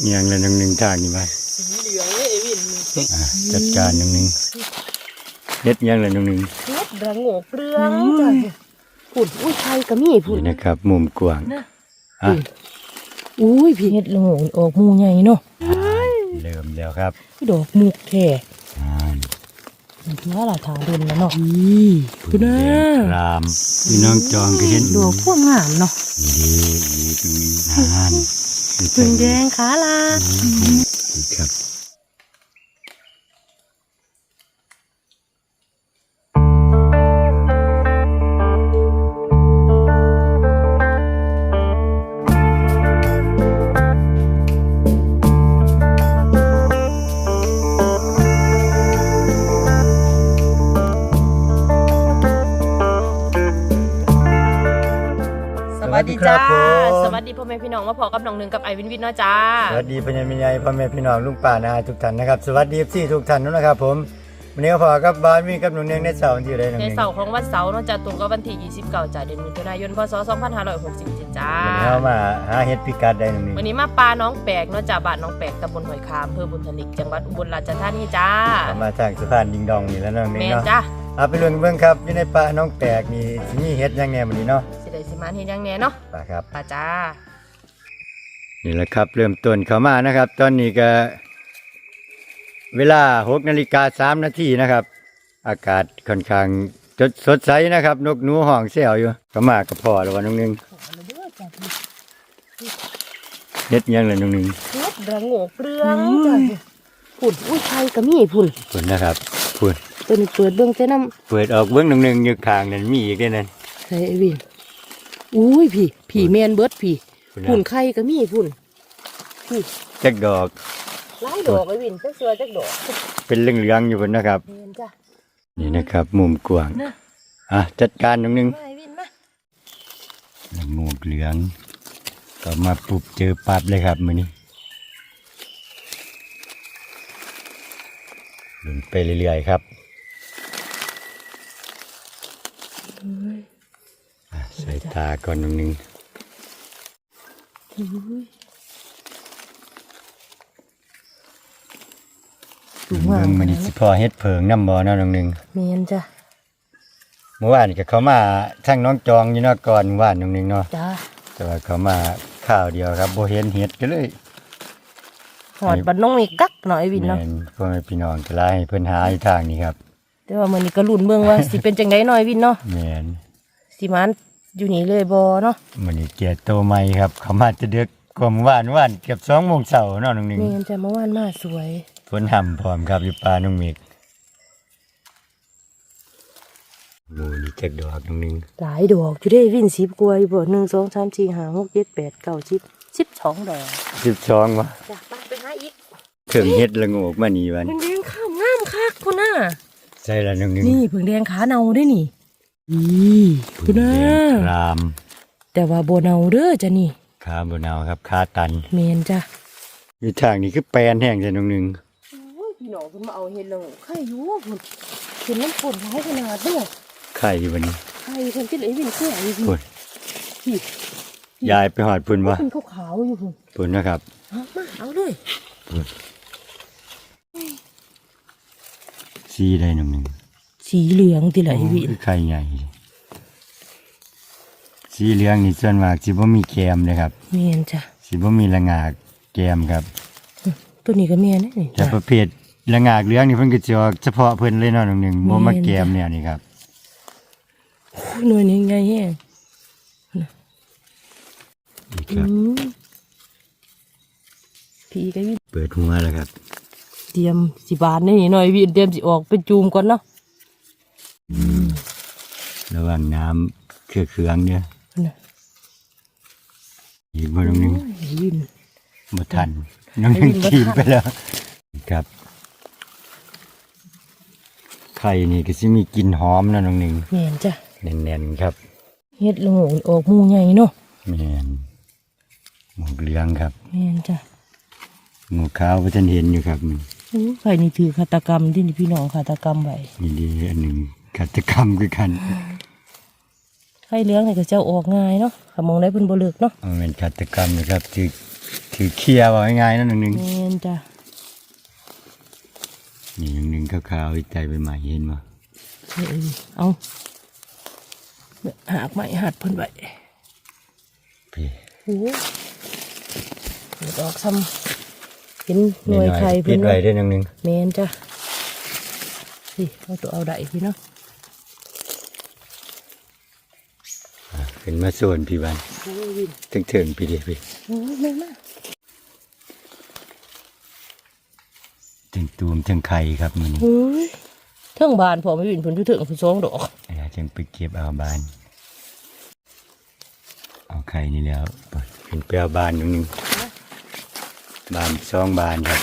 เอียงละหนึ่งหนึ่งทางนี่ไปสีเหลืองเลยไอ้วินอะจัดการหนึ่งหนึ่งเฮ็ดเอียงละหนึ่งหนึ่งเฮ็ดระโงกเรืองจ้ะผุดอุ้ยไทยก็มีผุนี่ดนะครับ มุมกว้างนะอะอุ้ยพี่เฮ็ดระโงกออกหมูใหญ่เนาะเริ่มแล้วครับดอกมุกแท้อ่าน่าละทาเดินแล้วเนาะนี่คุณน่ะแดงครามพี่น้องจองก็เห็นดอกพวกงามเนาะดีดีตรงนี้นาน พึ่งแดงขาลาดีครับสวัสดีจ้าสวัส ดีพ่อแม่พี่น้องมาพอกับน้องหนึ่งกับไอวินวินเนาะจ้า สวัสดีปัญญามิญญาพ่อแม่พี่น้องลุงป่านาทุกท่านนะครับ สวัสดีพี่ทุกท่านด้วยนะครับผมวันนี้ก็พอกับบ้านมีกับหนุ่มเนียงในเสาร์ที่อยู่เลยหนุ่มในเนียงเสาร์ของวันเสาร์เนาะจ้าตรงกับวันที่29จ้าเดือนมิถุนายนพศ2567จ้าวันนี้เรามาหาเฮ็ดพิกัดได้หนุ่มเนียงวันนี้มาปลาน้องแปลกเนาะจ้าบ้านน้องแปลกตำบลหอยคามอำเภอบุญทลิกจังหวัดอุบลราชธานีจ้า มาทางสะพานดิงดองนี่แล้วเนาะหนุ่มแมเนียงนเนาะจ้าเอาไปเรื่องเบิ่งครับอยู่ในป่าน้องแปลกนี่สิมีเฮ็ดยังไงวันนี้เนาะสิได้สิ มานเฮ็ดหยังแหน่เนาะป่าครับปลาจ้า นี่แหละครับ เริ่มต้นเข้ามานะครับ ตอนนี้ก็เวลา6นาฬิกา3นาทีนะครับ อากาศค่อนข้างจดสดใสนะครับ นกหนูห้องเสียวอยู่ก็มากับพ่อแล้ววันนึงนึงเฮ็ดยังเลยนึงนึงเฮ็ดระโงกเรืองจ้าผุดอุ้ยไทยก็มีผุดพุ่นนะครับพุ่นตัวนี้เปิดเบิ่งแต่น้ำเปิดออกเบื้องนึงนึงอยู่ข้างนั่นมีอีกเด้อนั่นใส่ไอ้วิน อุ้ยพี่พี่แมนเบิดพี่พุ่นผุ่นนะไข่ก็มีผุ่นพี่จักดอกหลายดอกไอ้วินจักเสือจักดอกเป็นเหลืองๆอยู่พุ่นนะครับแมนจ้านี่นะครับ มุมกว้างนะอะจัดการนึงนึงมาไอ้วินมาหมูกเหลืองก็มาปุบเจอปัดเลยครับมื้อนี้ลุ้นไปเรื่อยๆครับอะ ใส่ตาก่อนนึงนึงอุ้ยเบิ่งมันสิพอเฮ็ดเพิงน้ำบ่เนาะนึงนึงแมนจ้าเมื่อวานก็เขามาทั้งน้องจองอยู่เนาะก่อนว่านนึงนึงเนาะจ้าแต่ว่าเขามาข้าวเดียวครับบ่เห็นเห็ดก็เลยหอดบัดน้องมีกักหน่อยไอ้วินเนาะแม่นพ่อแม่พี่น้องก็ไล่ให้เพิ่นหาอยู่ทางนี้ครับ แต่ว่ามื้อนี้ก็ลุ้นเบิ่งว่าสิเป็นจังได๋หน่อยวินเนาะแม่นสิมัน อยู่นี่เลยบ่เนาะมื้อนี้เกียรติโตใหม่ครับเขามาจะดึกกว่าเมื่อวานวานเกือบ2โมงเช้าเนาะน้องหนึงแมนจ้าเมื่อวานมาสวยฝนห่ำพร้อมครับอยู่ป่าน้องเมฆหมูนี่จักดอกน้องหนึงหลายดอกอยู่เด้วิน10กว่าอยู่บ่1 2 3 4 5 6 7 8 9 10 12ดอก12วะจ้าไปไปหาอีกเครื่องเฮ็ดละโงกมานี่วันเพิ่งแดงข้ามงามคักพุ่นน่ะใช่ละน้องหนึงนี่เพิ่งแดงขาเนาได้นี่นี่ พุ่นน่ะแดงครามแต่ว่าบ่เนาเด้อจ้ะนี่ขาบ่นาวครับขาตันแมนจ้ะอยู่ทางนี้คือแปลนแห้งใช่น้องหนึงโอ้ยพี่น้องเพิ่นมาเอาเฮ็ดแล้วไข่อยู่พุ่นเห็นน้ำฝนหลายขนาดเด้อไข่อยู่บัดนี้ไข่เพิ่นสิได้วินแก่อยู่พี่พุ่นพี่ยายไปหอดพุ่นวะเพิ่นขาวๆอยู่พุ่นพุ่นนะครับเอามาเอาเลยสีได้หนึ่งหนึ่ง สีเหลืองติล่ะไอ้วินคือไข่ใหญ่ สีเหลืองนี่ส่วนมากสิบ่มีแกมเลยครับแมนจ้ะสิบ่มีระงากแกมครับ ตัวนี้ก็แม่นนี่แต่จ้ะประเภทระงากเหลืองนี่เพิ่นก็สิออกเฉพาะเพิ่นเลยเนาะหนึ่งหนึ่งบ่มาแกมเนี่ยนี่ครับโอ้ยหน่วยนี้ใหญ่แฮงนี่คอืรับมพี่ก็วินเปิดหัวแล้วครับ เตรียมสิบาทนี่หน่อยวินเตรียมสิออกไปจูมก่อนเนาะ ระหว่างน้ำเครือเคืองเนี่ยพุ่นน่ะอีกบ่หนึ่งหนึ่งโอ้ยไอ้วินบ่ทันน้องหนึ่งบ่ทันกินไปแล้วนี่ครับ ไข่นี่ก็สิมีกลิ่นหอมเนาะน้องหนึ่งแมนจ้ะแน่นๆครับเฮ็ดละโงกออกหมูใหญ่เนาะแม่นหมวกเหลืองครับแม่นจ้ะหมวกขาวพ่ท่านเห็นอยู่ครับนี่โอ้ใครนี่ถือฆาตกรรมที่นี่พี่น้องฆาตกรรมไว้นี่ดีอันหนึ่ง ฆาตกรรมคือกันไข่เหลี้ยงนี่ก็เจ้าออกง่ายเนาะขมองได้เพิ่นบ่เลิกเนาะมันเป็นฆาตกรรมนะครับถือถือเคลียร์ว่าง่ายๆนั่นหนึ่งแม่นจ้ะๆนี่หนึ่งๆขาวๆใจไปใหม่เห็นมาเออเอาหากไม้หัดเพิ่นไว้พี่โอ้โหเปิดออกซ้ำเห็นหน่วยไข่ปิเพิ่ดนไว้เนาะได้หนึ่งแมนจ้ะนี่เอาตัวเอาได้พี่เนาะ ๆอะ ขึ้นมาส่วนพี่บันโอ้ยวินถึงถึงพี่เดียวพี่โอ้ยแม่มากถึงตูมถึงไข่ครับมันโอ้ยเทิงบานพอไม่วินผลทุถึงผลสองดอกเดี๋ยวจึงไปเก็บเอาบาน เอาไข่นี่แล้วเป็นเปลวบานหนึ่งบานสองบานครับ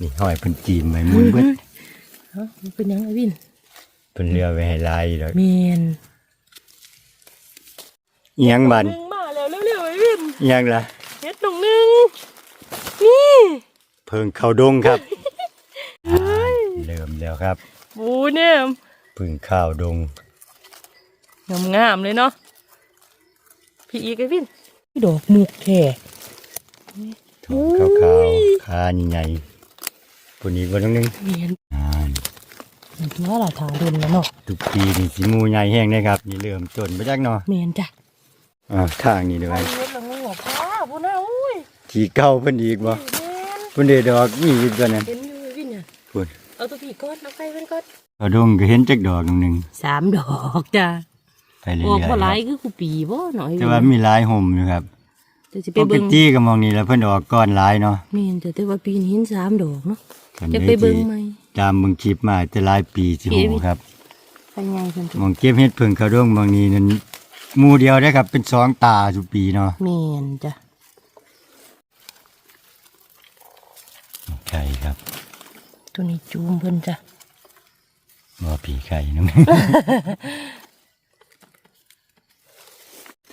นี่ห้อยเป็นจีมไว้หมุนเบิดเอ้ามันเป็นยังไงวินเป็นเรือไว้ให้ลายแล้วแมน เอียงบานหนึ่งมาแล้วเร็วๆไอ้วินเอียงล่ะ เฮ็ดหนึ่งหนึ่งนี่เพิ่งเข้าดงครับอ่าเริ่มแล้วครับ บูเนี่ยเพึ่งข้าวดง งามงามๆเลยเนาะพี่อีกไอ้วินดอกมุกแท้ทองขาวขาวๆขาใหญ่ๆปุ่นอีกวันนึงแมนอ่ามันตัวละถาเดินแล้วเนาะทุกปีนี่สีมูใหญ่แห้งนะครับ นี่เริ่มต้นมาจากเนาะแมนจ้ะ อ่าทางนี้ด้วยเฮ็ดละงูพ่อพูน่าอุ้ยที่เก่าเพิ่นอีกบ่แมนเพิ่นได้ดอกนี่อีกตัวนั้นเห็นอยู่ไอ้วินเนี่ยพุ่นเอาตัวพี่ก้อนเอาไปเพิ่นก้อนเอาดงก็เห็นจักดอกหนึงสามดอกจ้ะไปเรื่อออกยมาหลายๆคือกูปีบ่หน่อยแต่ว่ามีหลายห่มอยู่ครับจะสิปไปกเบิ่งติก็มองนี่แล้วเพิ่นออกก้อนหลายเนาะแม่นจ้ะแต่ว่าปีนี้เห็นสามดอกเนาะกันจะด้ไปเบิ่งที่ไหม ตามเบิ่งคลิปมาแต่หลายปีสิฮู้ครับ ไปไงเพิ่นจ้ะมองเก็บเห็ดเพิ่งเขาดงบางนี้นั่น หมู่เดียวได้ครับ เป็นสองตาทุกปีเนาะแม่นจ้ะไข่ครับ ตัวนี้จูมเพิ่นจ้ะบ่ผีไข่น้อง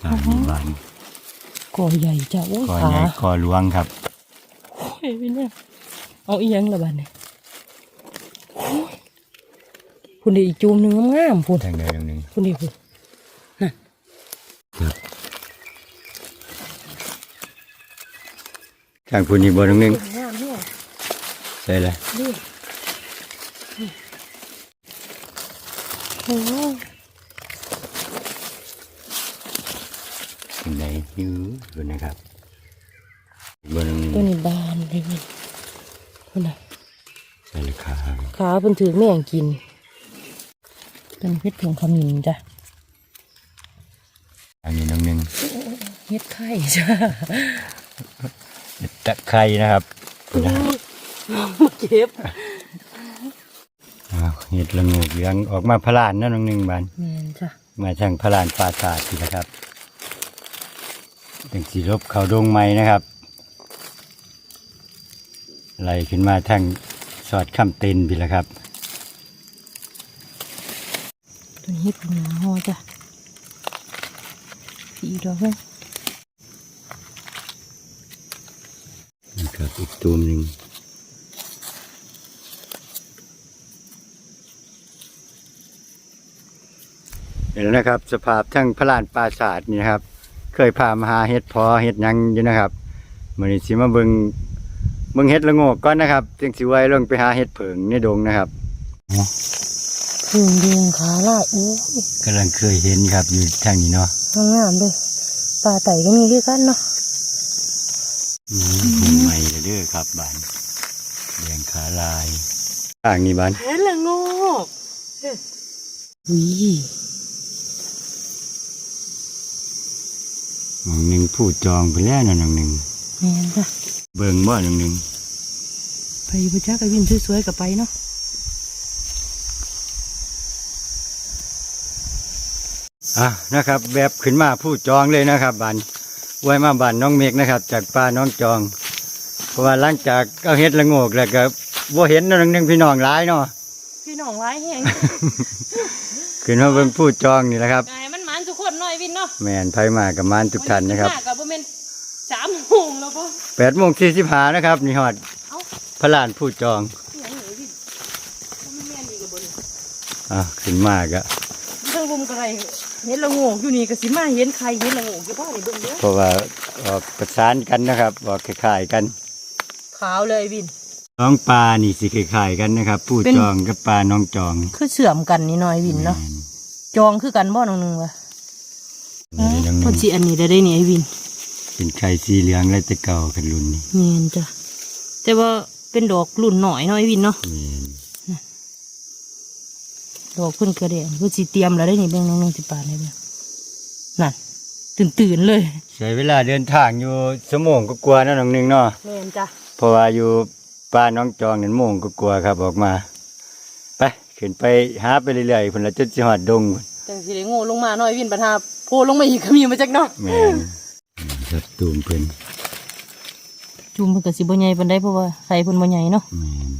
ทางนี้บานกอใหญ่จ้ะโอ้ยคอขาใหญ่คอหลวงครับโอ้ยพี่เนี่ยเอาอีหยังละบัดนี้โอ้ยพุ่นได้อีกจูมหนึงงามๆพุ่นทางใดทางหนึ่งพุ่นนี่พุ่น ทางพูนี้บ่ตรงหนึงงามเนี่ยใช่ละนี่โอ้ยทางใดอยู่ดูนะครับบ่ตรงนี้ตัวนี้บานเลยนี่พุ่นน่ะใช่ละครับขาเพิ่นถือแม่งกินเป็นเพชรเพียงคำหนินจ้ะ อันนี้น้องหนึง เฮ็ด ไข่จ้ะตะไคร้นะครับพุ่นนะมาเก็บอ้าวเห็ดละโงูเหลืองออกมาพลานนะน้องหนึงบานแม่นจ้ะมาทางพระลานปราสาทพี่นะครับเป็นสีรบเขาดงไม้นะครับไหลขึ้นมาทางสอดข้ามเต็นพี่ละครับ ตัวนี้เฮ็ดเป็นหนาฮอจ้ะสีดอกนึงนี่ ครับอีกตูมหนึ่งเห็นแล้วนะครับ สภาพทั้งพระลานปราสาทนี่นะครับ เคยพามาหาเห็ดพอเห็ดหยังอยู่นะครับมันนี้สิมาเบิงเบิงเห็ดละโงกก่อนนะครับจึงสิไว้ลงไปหาเห็ดเผิงในดงนะครับเพิ่งเดียงขาลายอู้ยกำลังเคยเห็นครับอยู่ทางนี้เนาะงามเลยปลาไต่ก็มีด้วยกันเนาะ ครับบานแดงขาลายทางนี้บานเห็นละงอกวิหนึ่งหนึ่งผู้จองไปแล้วนะหนึ่งหนึ่งแม่นจ้ะเบิ่งบ่หนึ่งหนึ่งไปประจักษ์ไอ้วินสวยๆกับไปเนาะอะนะครับแบบขึ้นมาผู้จองเลยนะครับบานไว้มาบานน้องเมฆนะครับ จากป้าน้องจอง เพราะว่าหลังจากเอาเฮ็ดละโงกแล้วก็บ่เห็นนะหนึ่งหนึ่งพี่น้องหลายเนาะพี่น้องร้ายแห้งขึ้นมาเบิ่งผู้จองนี่แหละครับกายมันหมันทุกคนหน่อยวินเนาะแม่นไผมากับมานทุกท่านนะครับมากับบ่แม่นสามโมงแล้วปะแปดโมงสี่สิบห้านะครับ นี่ฮอดเอ้าพระลานผู้จองอหย่างไหนวินบ่แม่นดีกับบนอะขึ้นมาก็เรื่องรุมกระไรเห็นละโงกอยู่นี่ก็สิมาเห็นใครเห็นละโงกอยู่บ้านนี่เบิ่งเด้อเพราะว่าออกประสานกันนะครับออกคล้ายๆกัน ขาวเลยวินน้องปลานี่สิคล้ายๆกันนะครับผู้เป็นจองกับปลาน้องจองคือเสื่อมกันนี่หน่อยวินเนาะจองคือกันบ่น้องนึงวะแม่นนี่น้องพอนึงสิอันนี้ได้ได้นี่ไอ้วิน เป็นไข่สีเหลืองและแตะเก่ากันรุ่นนี้เนียนจ้ะแต่ว่าเป็นดอกรุ่นหน่อยเนาะไอ้วินเนาะแม่นดอกเพิ่นกระเดงเพิ่นสิเตรียมแล้วได้นี่เบิ่งน้องนึงสิปานได้เบิ่งนั่นตื่นตื่นๆเลย ใช้เวลาเดินทางอยู่ชั่วโมงก็กลัวาๆเนาะน้องนึงเนาะแม่นจ้ะ เพราะว่าอยู่ปลาน้องจองนั่นโมงก็กลัวาๆครับออกมา ไปขึ้นไปหาไปเรื่อยๆพุ่นละจนสิฮอดดงพุ่นจังสิได้โง่ลงมาหน่อยวินปัญหาโพลงมาอีกก็มีมาจากเนาะแม่นครับตูมเพิ่นจุ่มเพิ่นก็สิบ่ใหญ่ปานใดเพราะว่าไข่เพิ่นบ่ใหญ่เนาะแม่น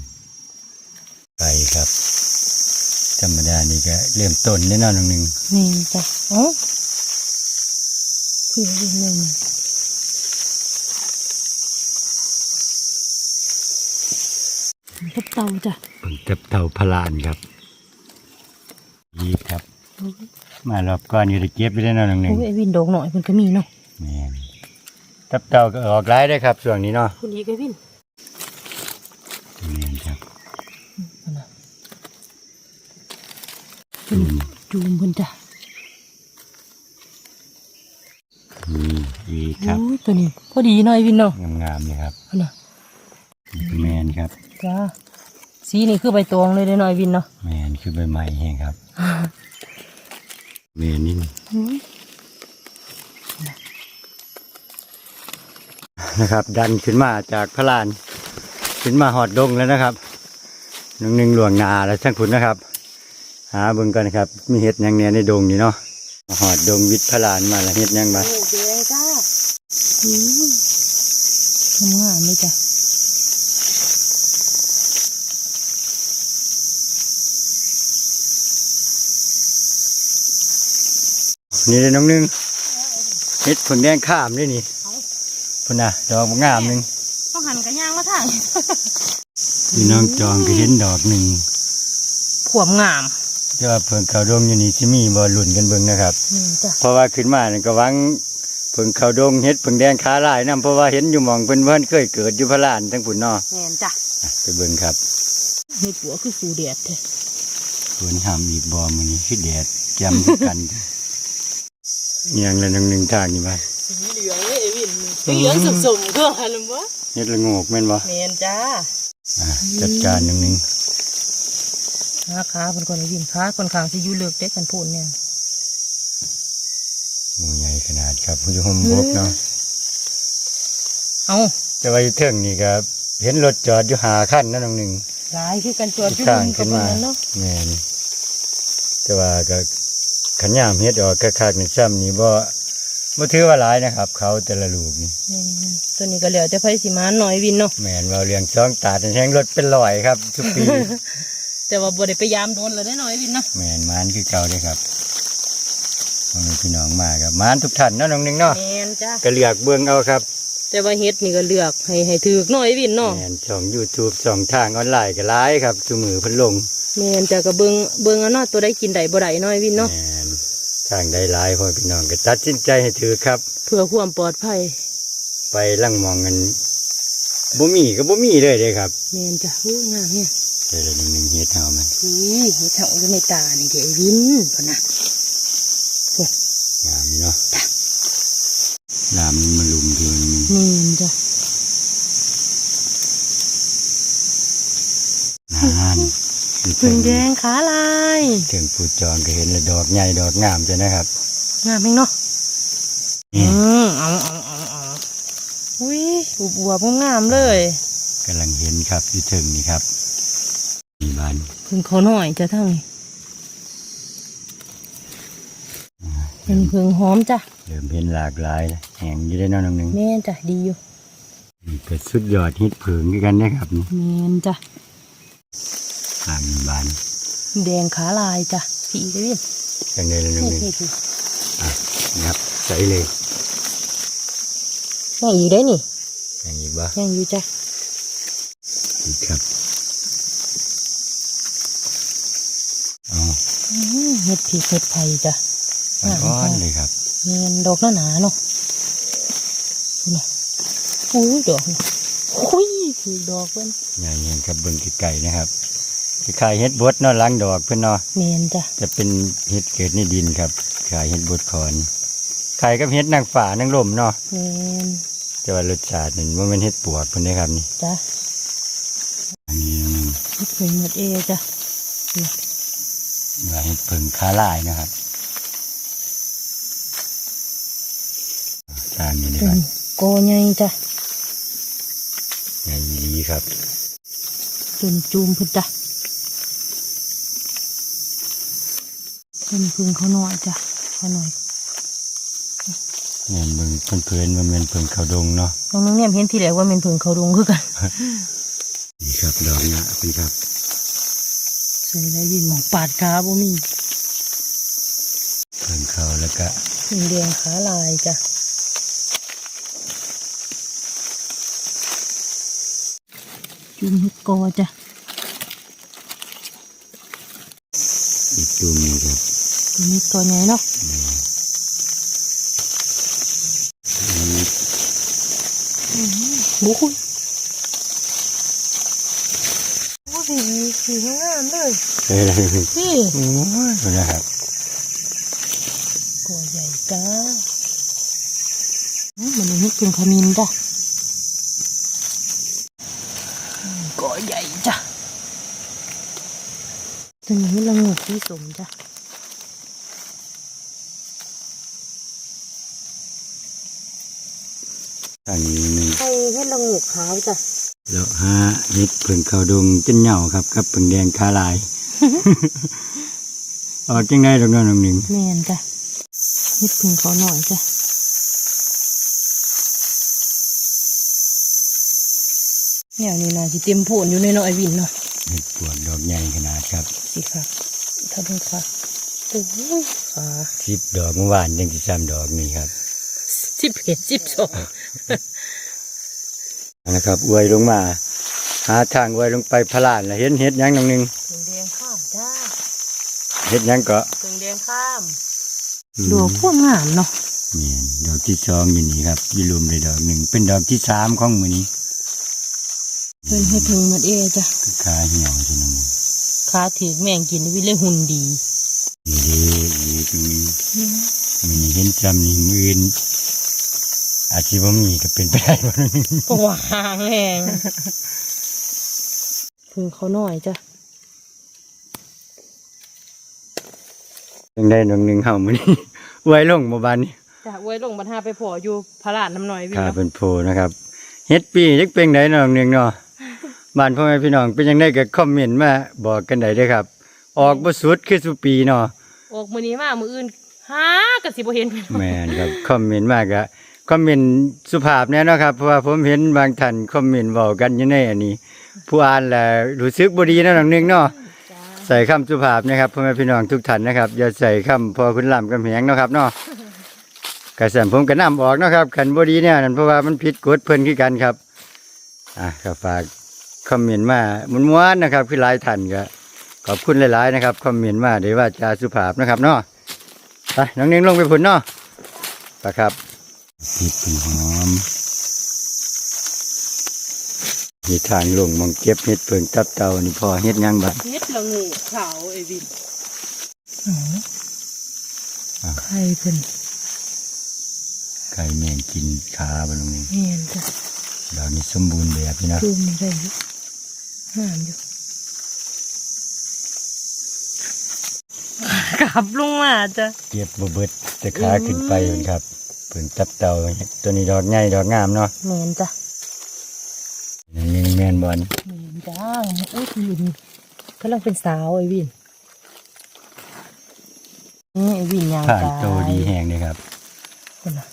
ไปครับ ธรรมดานี่ก็เริ่มต้นแน่นอนน้องนึงนี่จ้ะเอ้าคือวินนึง ทับเตาจ้ะเพิ่งจับเต่าพลานครับยีบครับ มารอบก่อนนี่ได้เก็บไปได้วเนาะน้องนึงโอ้ยไอ้วินดอกหน่อยเพิ่นก็มีเนาะแม่นจับเต่าก็ออกหลายได้อครับช่วงนี้เนาะคุณอีกไอ้วินแม่นครับนั่นน่ะจุ่มจุ่มเพิ่นจ้ะนี่อีกครับโอ้ยตัวนี้พอดีหน่อยวินเนาะงามๆเลยครับอันน่ะ แมนครับจ้าสีนี่คือใบตองเลยเด้อหน่อยวินเนาะแมนคือใบไม้แห้งครับแมนนี่นะครับ ดันขึ้นมาจากพระลาน ขึ้นมาหอดดงแล้วนะครับหนึ่งหนึ่งหลวงนาแล้วช่างขุนนะครับ หาเบิ่งกันนะครับ มีเห็ดหยังเนี่ยในดงนี่เนาะมาหอดดงวิทย์พระลานมาแล้วเห็ดหยังมาโอ้แดงจ้าอืมงามเลยจ้ะ นี่เลยน้องหนึงเห็ดผลแดงข้ามด้วยนี่พุ่นน่ะดอกงามหนึ่งต้องหันกันย่างมาทางพี่น้องจองก็เห็นดอกหนึ่งขวมงามแต่ว่าเพิ่งเขาดงอยู่นี่ที่มีบอลุ่นกันเบิ่งนะครับนี่จ้ะเพราะว่าขึ้นมานี่ก็หวังเพิ่งเขาดงเฮ็ดเพิ่งแดงขาลายนํเพราะว่าเห็นอยู่หมองเพิ่นเพิ่นเคยเกิดอยู่พระลานทั้งพุ่นเนาะแม่นจ้ะอะไปเบิ่งครับเห็ดปัวคือสูแดดแท้สวนหามอีกบ่มื้อนี้คือแดดแจ่มคือกัน เนียงละนึงหนึงทางนี่บ่สีเหลืองเลยไอ้วินสีเหลืองสมๆเครื่องอะไรวะเฮ็ดละโงกแม่นบ่แม่นจ้าอะจัดการหนึงหนึงขาขาเพิ่นก่อนไอ้วินขาค่อนข้างสิอยู่เลิกเด็กกันพูนเนี่ยหมูใหญ่ขนาดครับอยู่ห่มบกเนาะเอาแต่ว่าอยู่เทิงนี่ก็เห็นรถจอดอยู่หาคันนั่นน้องหนึงหลายคือกันจอดอยู่ข้างกัขึ้บนเพิ่มานเนาะแม่นแต่ว่าก็ ขันยามเฮ็ดออกคักๆนี่ซ้ำนี่บ่บ่ถือว่าหลายนะครับ เขาแต่ละลูกนี่แม่นตัวนี้ก็เหลือแต่ไผสิมาหน่อยวินเนาะแม่นว่าเลี้ยงช่องตาดแห้งรถเป็นร้อยครับ ทุกปี แต่ว่าบ่ได้ไปยามโดนเลยได้หน่อยวินเนาะแม่นมานคือเก่าเด้ครับพ่อแม่พี่น้องมาครับมานทุกท่านเนาะน้องหนึงเนาะแม่นจ้าก็เลือกเบิ่งเอาครับแต่ว่าเฮ็ดนี่ก็เลือกให้ให้ถูกหน่อยวินเนาะแม่นช่อง YouTube ช่องทางออนไลน์ก็หลายครับซุมือเพิ่นลงแม่นจ้าก็เบิ่งเบิ่งเอาเนาะตัวใดกินได้บ่ได้หน่อยวินเนาะ แม่น ทางได้หลายพ่อพี่น้องก็ตัดสินใจให้ถือครับ เพื่อความปลอดภัย ไปลังมองกันบ่มีก็บ่มีเลยเด้ครับแม่นจ้าอู้งามเนี่ยเดี๋ยวเราหนึ่งเฮ็ดเฮามันอุ้ยเฮ็ดเฮาอยู่ในตานี่เด้วินพุ่นน่ะงามเนาะลามมันมาลุมทีนึงแม่นจ้านาน พึ่งแดงขาลายถึงผู้จองก็เห็นแล้วดอกใหญ่ดอกงามจ้ะนะครับ งามเองเนาะนี่อืมเอาเอาเอาเอาอุ้ยอุบวบงามๆเลยกำลังเห็นครับอยู่ถึงนี่ครับมีบานพึ่งเขาหน่อยจ้ะทั้งนี้เป็นพึ่งหอมจ้ะเริ่มเห็นหลากหลายแล้วแหงอยู่ได้เนอนหนึ่งแม่นจ้ะดีอยู่นี่ก็สุดยอดฮิตผึ่งคือกันนะครับนี่แม่นจ้ะ ตามมีบานแดงขาลายจ้ะพี่อีกเรียนจังได้แล้วหนึ่งนี่หนึ่งพี่พี่อะนะครับใส่เลยยังอยู่ได้นี่อย่างนี้บ่ยังอยู่จ้ะดีครับอ๋ออืมเห็ดผีเห็ดไผ่จ้ะออ่อนๆเลยครับเงินดอกหนาๆเนาะคุณน่ะอุ้ยดอกนี่อุ้ยคือดอกเพิ่นใหญ่เห็นครับเบิ่งไกลๆนะครับ คล้ายๆเฮ็ดบดเนาะหล้างดอกเพิ่นเนาะเมนจ้ะจะเป็นเฮ็ดเกิดในดินครับ ขายเฮ็ดบดคอนขายกับเฮ็ดนางฝ่านางลมเนาะเมนแต่ว่ารสชาตินี่บ่แม่นเฮ็ดปวกเพิ่นเด้ครับนี่จ้ะอันนี้มันนี่คือหมดเอจ้ะว่าเฮ็ดเพิ่งขาลายนะครับจานนี้นะเป็ครันบโกใหญ่จ้ะใหญ่ดีครับจนจูมเพิ่นจ้ะ เป็นพึ่งเขาหน่อยจ้ะเขาหน่อยเห็นเบิ่งเพิ่นๆมันเป็นเพิ่งเขาดงเนาะน้องนึงเนี่ยเห็นที่แรกว่าเป็นพึ่งเขาดงคือกันนี่ครับดอกหน้าเพิ่นครับใส่ได้ยินหมองปาดขาบ่มีเพิ่งเขาแล้วก็พึ่งแดงขาลายจ้ะจุ่มเฮ็ดกอจ้ะอีกจุ่มหนึงครับจุ่ มเฮ็ดกอใหญ่เนาะอันนี้บุคุยโอ้สีสีงามเลยเอ้ยนี่โอ้ยเพิ่นนะครับกอใหญ่จ้าอืมมันนี่กินขมิ้นจ้ะอืมกอใหญ่จ้ะตัวนี้ละงูที่สมจ้ะ อันนี้หนึง ไอ้เห็ดละงู ขาวจ้ะแล้วหาเฮ็ดเพิ่งเขาดงจนเหย่าครับกับเพิ่งแดงขาลายออกจังได๋ดอกน้องน้องหนึงแม่นจ้ะเห็ดพึ่งเขาหน่อยจ้ะเนี่ยนี่นะสิเต็มโผนอยู่ในเนาะไอวินเนาะเฮ็ดปวกดอกใหญ่ขนาดครับสิค่ะถ้าดูค่ะโอ้ยขาสิบดอกเมื่อวานยังสิซ้ำดอกนี่ครับสิบเอ็ดสิบสองอั นนะครับอวยลงมา หาทางอวยลงไปพลานแล้วเห็นเฮ็ดหยังน้องหนึงถึงแดงข้ามจ้าเฮ็ดหยังก็ถึงแดงข้ามดอกพวกงามเนาะนี่ดอกที่สองอยู่นี่ครับอยีรวมเลยดอกหนึ่งเป็นดอกที่สามของมื้อนี้เพิ่นให้ถึงหมดเอจ้ะคือขาเหี่ยวใช่น้องหนึงขาถือแม่งกินวิเลยหุ่นดีนี่เด้อีกนี่มื้อนี้เห็นจำนี่มื้ออื่น อาจสิบ่มีก็เป็นไปได้บ่น้องหนึงเพราะว่าหางแรงถึงเขาหน่อยจ้ะจังได้น้องหนึงเฮามื้อนี้อวยลงบ่บานนี้จ้ะไว้ลงบรรทาไปพออยู่พระลาดน้ำหน่อยวินขาเนาะเป็นโพนะครับเฮ็ดปีจักเป็นไดน้องหนึงเนาะบ้านพ่อแม่พี่น้องเป็นจังไดก็คอมเมนต์มาบอกกันได้เด้อครับ ออกบ่สุดคือสุปีเนาะ ออกมือนี้มามืออื่นหากระสิบเห็นพี่น้อง แม่นครับ คอมเมนต์มากอะ คอมเมนต์สุภาพแน่เนาะครับเพราะว่าผมเห็นบางท่านคอมเมนต์เว้ากันอยู่ในอันนี้ ผู้อ่านแหละรู้สึกบ่ดีนะน้องหนึงเนาะจ้าใส่คำสุภาพนะครับพ่อแม่พี่น้องทุกท่านนะครับ อย่าใส่คำพอคุณลำกำแหงเนาะครับเนาะกระแสผมก็นํออกเนาะครับคันบ่ดีเนี่ยนั่นเพราะว่ามันผิดกฎเพิ่นคือกันครับอะก็ฝากคอมเมนต์มาม้วนๆนะครับคือหลายท่านก็ขอบคุณหลายๆนะครับคอมเมนต์มาได้ว่าจาสุภาพนะครับเนาะไปน้องหนึงลงไปพุ่นเนาะไปครับ เห็ดผึ่งหอมมีทางลงมองเก็บเห็ดเพิงตับเตานี่พอเห็ดหยังบัดเฮ็ดละงูขาวไอ้วินไข่เพิ่นไก่แมงกินขาบดตรงนี้แม่นจ้ะดอกนี้สมบูรณ์แบบนี่นะจูมนี่ได้อยู่งามอยู่กลับลงมาจ้ะเก็บบ่เบิดจะขาขึ้นไปเพิ่นครับ เพิ่งตับเตาตัวนี้ดอกใหญ่ดอกงามเนาะแม่นจ้ะนี่แม่นบอลแม่นจ้าอุ้ยวินกำลังเป็นสาวไอ้วินนี่ไอ้วินยางผ่านกายโตดีแห้งเลยครับคนน่ะ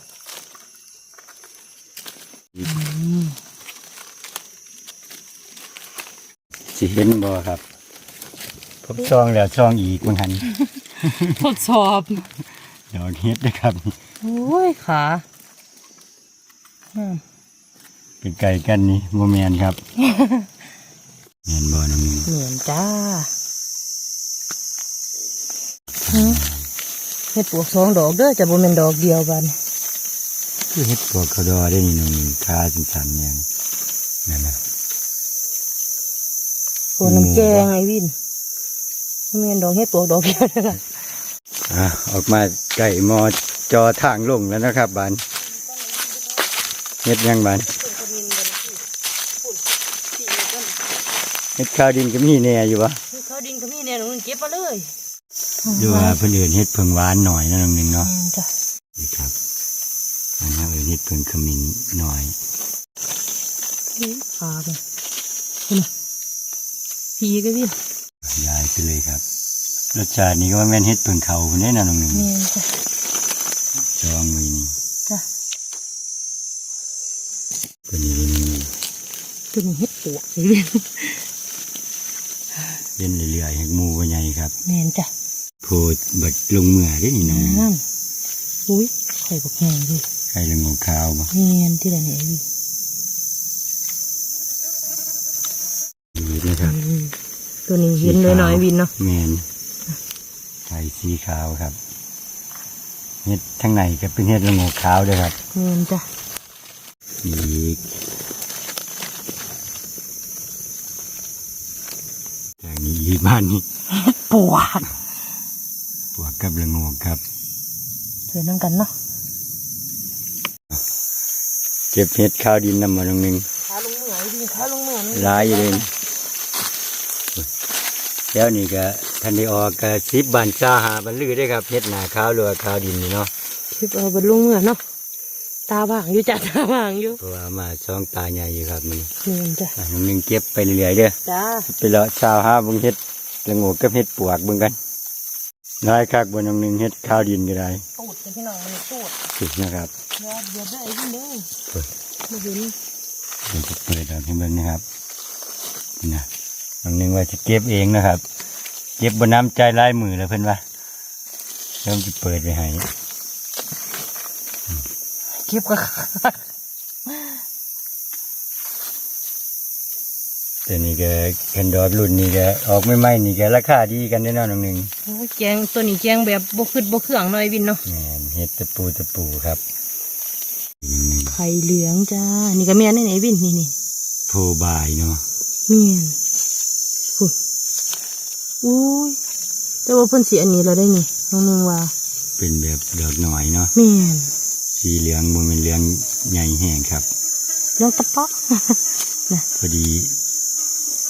อืมสิเห็นบ่ครับผมซองแล้วซองอีกบางหันทดสอบดอกเห็ดนะครับ โอ้ยขาอืมเป็นไก่กันนี่โมแมนครับแมนบ่น้ำนึงเหมือนจ้าหืมเฮ็ดปวกสองดอกเด้อจะบ่แม่นดอกเดียวบาดนี้คือเฮ็ดปวกเขาดอได้นี่หนึ่งขาสันๆเนี่ยนั่นนะโอ้น้ำแกงไอ้วินบ่แม่นดอกเฮ็ดปวกดอกเดียวเด้อล่ะอะออกมาใกล้มอ จอทางลงแล้วนะครับบานเฮ็ดยังบานเฮ็ดข้าวดินก็มีแน่อยู่วะเขาดินก็มีแน่น้องเก็บมาเลยดูว่าเพิ่นเอื่นเฮ็ดเพิงหวานหน่อยนะน้องหนึงเนาะแม่นจ้ะนี่ครับอันนั้นเอื่นเฮ็ดเพิงขมิ้นหน่อยนี่ขาไปนี่นะพีก็วินยายไปเลยครับรสชาตินี่ก็ว่าแม่นเฮ็ดเพิงเขาพุ่นแน่นะน้องหนึงแม่น จ้ะจองมือนี่จ้ะตัวนี้นี่ตัวนี้เฮ็ดปวกไอ้วินเล่นเรื่อยๆให้หมูบ่ใหญ่ครับแม่นจ้ะโพดบัดลงเมื่อได้นี่น้องหนึงนั่นอุ้ยไข่บักแห้งดิไก่ละงงขาวบ่แม่นที่ไหนเนี่ยไอ้วินดีนะครับอืมตัวนี้เห็นเลยน้อยๆวินเนาะแมนไข่สีขาวครับ เห็ดทั้งในก็เป็นเห็ดละโงกขาวด้วยครับแม่นจ้ะอีกจากนี้อีกบ้านนี้ปวกปวกกับละโงกครับเธอนั่งกันเนาะเก็บเห็ดข้าวดินนำมาตรงหนึงขาลงเหมือไอ้วินขาลงเหมือนี่หลายอยู่เลยแล้วนี่ก็ ทันได้ออกก็สิบบานซาหาบรรลือได้อครับเห็ดหนาข้าวหรือว่าข้าวดินนี่เนาะคิดเอาบนลงเหมือเนาะตาบางอยู่จ้ะตาบางอยู่เพราะว่ามาสองตาใหญ่อยู่ครับมันแม่นจ้ะอะน้องหนึงเก็บไปเรื่อยๆเด้อจ้าไปเลาะชาวห้าเบึงเฮ็ดละโงกกับเฮ็ดปวกเบิ่งกันได้คักบนน้องหนึงเฮ็ดข้าวดินก็ได้ตูดกันพี่น้องมันตูดสินะครับยอดเยอะได้ไอ้วินเด้อเปิดมาเห็นเดี๋ยวจะเปิดออกให้เบิ่งนะครับนะน้องหนึงว่าจะเก็บเองนะครับ เก็บบนน้ำใจลายมือแล้วเพิ่นว่าเริ่มจะเปิดไปให้เก็บก็แต่นี่ก็กันดอกรุ่นนี่ก็ออกไม่ไหมๆนี่ก็ราคาดีกันได้อเนาะน้องหนึงโอ้ยแกงตัวนี้แกงแบบบ่ขึ้นบ่เครื่องหน่อยวินเนาะแม่นเฮ็ดตะปูตะปูครับน้องหนึงไข่เหลืองจ้า นี่ก็แม่นนี่ไหนวินนี่นี่โพบายเนาะแม่นฝุ่น อุ้ยแต่ว่าเพิ่นสีอันนี้เราได้นี่น้องนึงว่า เป็นแบบดอกหน่อยเนาะแม่นสีเหลืองมันเป็นเหลืองใหญ่แห้งครับเรื่องตะเปาะพอดี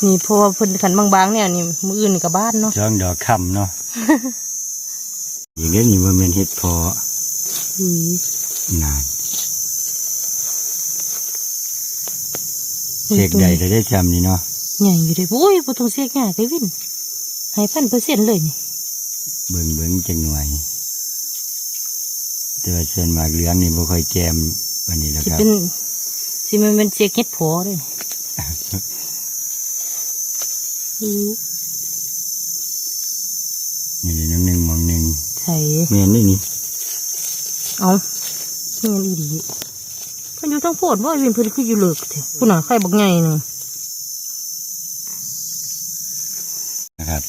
นี่เพราะว่าเพิ่นขันบางๆเนี่ยนี่มืออื่นนี่กับบ้านเนาะช่องดอกคำเนาะอย่างนี้นี่มันเป็นเห็ดเพออุ้ยนานเสกใดจะได้จำนี่เนาะใหญ่อยู่เด้โอ้ยบ่ต้องเสียยากไอ้วิน ให้พันเปอร์เซ็นต์เลยนี่เบิ่งเบิ่งจังหน่วยแต่ว่าส่วนมากเหลืองนี่บ่ค่อยแจมวันนี้แล้วสิครับ เป็นสิมันเป็นเสียเฮ็ดพอเลยอือนี่น้ำหนึ่งมองหนึ่งใส่เมียนนี่นี่เอาแม่นอีดีเพิ่นอยู่ทั้งโพดบ่ไอ้วินเพิ่นคืออยู่เลิกแท้ผู้น่ะไข่บักใหญ่หนึง นะครับ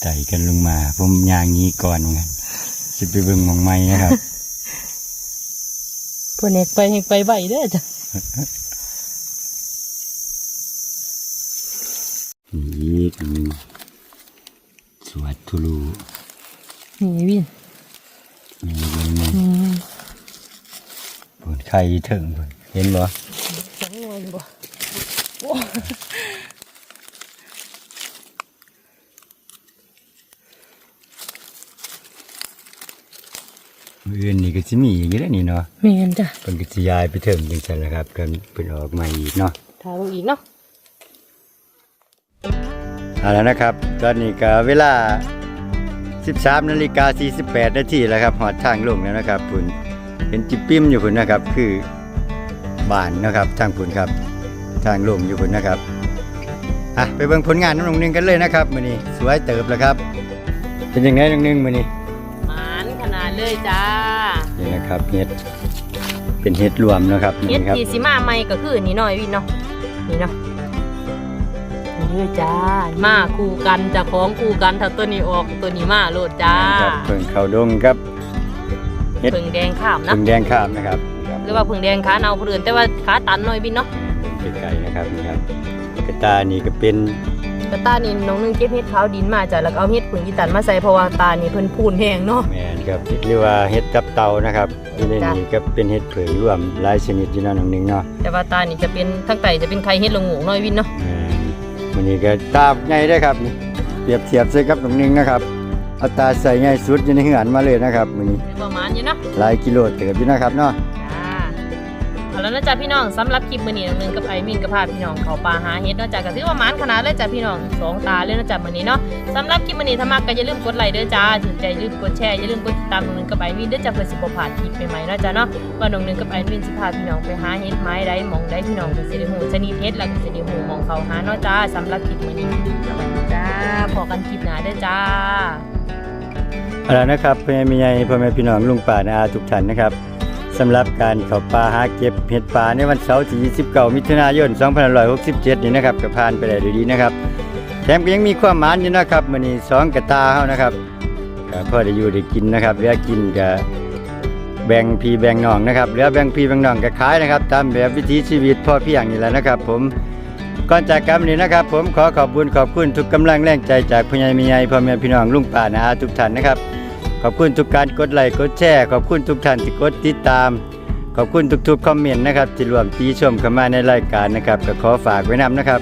ไต่ กันลงมา ผมยางนี้ก่อนเหมือนกันจะไปเบิ่งหมองไม้นะครับเพิ่นเอกไปเอกไปใบเด้อจ้ะนี่อันหนึ่งสวัสดทุลูนี่วินมีเบิ่งหนึ่งอืมผลไข่ถึงพุ่นเห็นบ่ สองหน่วยบ่โอ้ มื้ออื่นนี่ ก็สิมีอีกแล้วนี่เนาะแม่นจ้ะเพิ่นก็สิย้ายไปถึงจังซั่นแหละครับกันเพิ่นออกมาอีกเนาะถ้าลงอีกเนาะเอาแล้วนะครับ ตอนนี้ก็เวลา 13นาฬิกา48นาทีแล้วครับหอดทางลงแล้วนะครับพุ่นเห็นจิบปิ้มอยู่พุ่นนะครับ คือบ้านนะครับทางพุ่นครับ ทางลงอยู่พุ่นนะครับอะไปเบิ่งผลงานน้องหนึงกันเลยนะครับมื้อนี้สวยเติบแล้วครับ เป็นยังไงน้องหนึงมื้อนี้หมานขนาด เลยจ้า นี่นะครับเฮ็ดเป็นเฮ็ดรวมนะครับเฮ็ดนี่ครับที่สิมาใหม่ก็คือนี่หน่อยวินเนาะนี่เนาะนี่เด้อจ้ามาคู่กันเจะของคู่กันถ้าตัวนี้ออกตัวนี้มาโลดจ้าครับเพิ่งเข้าดงครับเฮ็ดเพิ่งแดงข้ามนะเพิ่งแดงข้ามนะครับครับหรือว่าเพิ่งแดงขาเนาผู้อื่นแต่ว่าขาตันหน่อยบินเนาะไกลๆนะครับนี่ครับกระตานี่ก็เป็น กระตานี่น้องนึงเก็บเห็ดขาวดินมาจ้ะแล้วก็เอาเห็ดผึ่งอีตันมาใส่เพราะว่าตานี่เพิ่นพูนแห้งเนาะแมนครับหรือว่าเห็ดตับเต่านะครับอยู่ในจ้ะนี้ก็เป็นเห็ดเผือกรวมหลายชนิดอยู่เนาะน้องหนึงเนาะแต่ว่าตานี่จะเป็นทั้งไตจะเป็นไข่เห็ดลงหมูน้อยวินเนาะแม่นวันนี้ก็ตาใหญ่ได้อครับนี่เปรียบเทียบใส่กับน้องหนึงนะครับเอาตาใส่ใหญ่สุดอยู่ในเหือนมาเลยนะครับวันนี้ประมาณนี้เนาะหลายกิโลเติบอยู่นะครับเนาะจ้า เอาแล้วนะจ๊ะพี่น้องสำหรับคลิปมือนี้น้องนึงกับไอมินก็พาพี่น้องเขาป่าหาเห็ดเนาะจ้ะก็ถือว่ามานขนาดเลยจ้ะพี่น้องสองตาเลยนะจ๊ะมือนี้เนาะสำหรับคลิปมือนี้ถ้ามักก็อย่าลืมกดไลค์เด้อจ้าถึงใจอย่าลืมกดแชร์อย่าลืมกดติดตามน้องนึงกับไอมินเด้อจ้ะเพื่อสิบ่พลาดคลิปใหม่ๆเนาะจ้ะเนาะว่าน้องนึงกับไอมินสิพาพี่น้องไปหาเห็ดไม้ใดหมองใดพี่น้องก็สิได้ฮู้ชนิดเห็ดแล้วก็สิได้ฮู้หมองเขาหาเนาะจ้าสำหรับคลิปมือนี้จ้าพอกันคลิปหน้าเด้อจ้าเอาละนะครับพ่อแม่พี่ใหญ่พ่อแม่พี่น้องลุงป่านาอาทุกท่านนะครับ สำหรับการเข้าป่าหาเก็บเห็ดป่าในวันเสาร์ที่29มิถุนายน2567 นี้นะครับก็ผ่านไปได้ด้วยดีนะครับ แถมก็ยังมีความหมานอยู่นะครับมื้อนี้สองกระตาเฮานะครับก็พอได้อยู่ได้กินนะครับเหลือกินก็แบ่งพี่แบ่งน้องนะครับเหลือแบ่งพี่แบ่งน้องก็ขายนะครับ ตามแบบวิถีชีวิตพ่อเพียงนี่แหละนะครับ ผมก่อนจากกันนี้นะครับ ผมขอขอบคุณขอบคุณทุกกำลังแรงใจจากพ่อใหญ่แม่ใหญ่พ่อแม่พี่น้องลุงป้านาทุกท่านนะครับ อบคุณทุกการกดไลค์กดแชร์ขอบคุณทุกท่านที่กดติดตาม ขอบคุณทุกๆคอมเมนต์นะครับที่รวมตีชมเข้ามาในรายการนะครับก็ขอฝากไว้นํนะครับ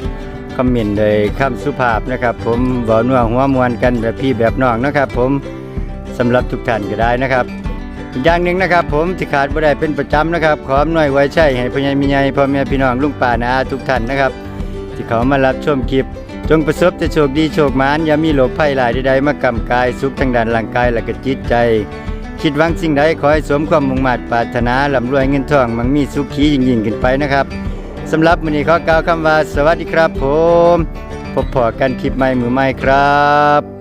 คอมเมนต์โดยคำสุภาพนะครับ ผมบอนัวหัวมวนกันแบบพี่แบบน้องนะครับ ผมสำหรับทุกท่านก็ได้นะครับอีกอย่างหนึ่งนะครับ ผมที่ขาดบ่ได้เป็นประจำนะครับ ขออำนวยไว้ใช่ให้พ่อใหญ่มีใหญ่พ่อแม่พี่น้องลุงป้านาอาทุกท่านนะครับ ที่เขามารับชมคลิป จงประสบแต่โชคดีโชคมานอย่ามีโรคภัยหลายใดๆมากำกายสุขทางด้านร่างกายและก็จิตใจ คิดหวังสิ่งใดขอให้สมความมุ่งมั่นปรารถนาร่ำรวยเงินทองมั่งมีสุขียิ่งยิ่งๆขึ้นไปนะครับสำหรับมื้อนี้ขอกล่าวคำว่าสวัสดีครับผม พบพอกันคลิปใหม่มือใหม่ครับ